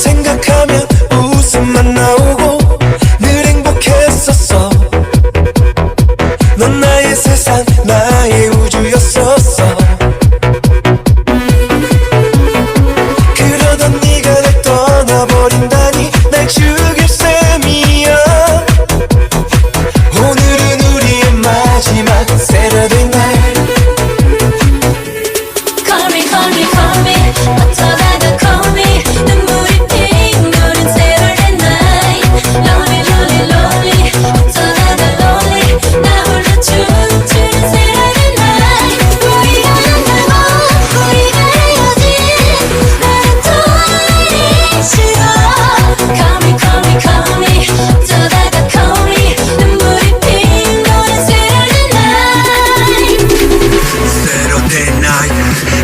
생각하면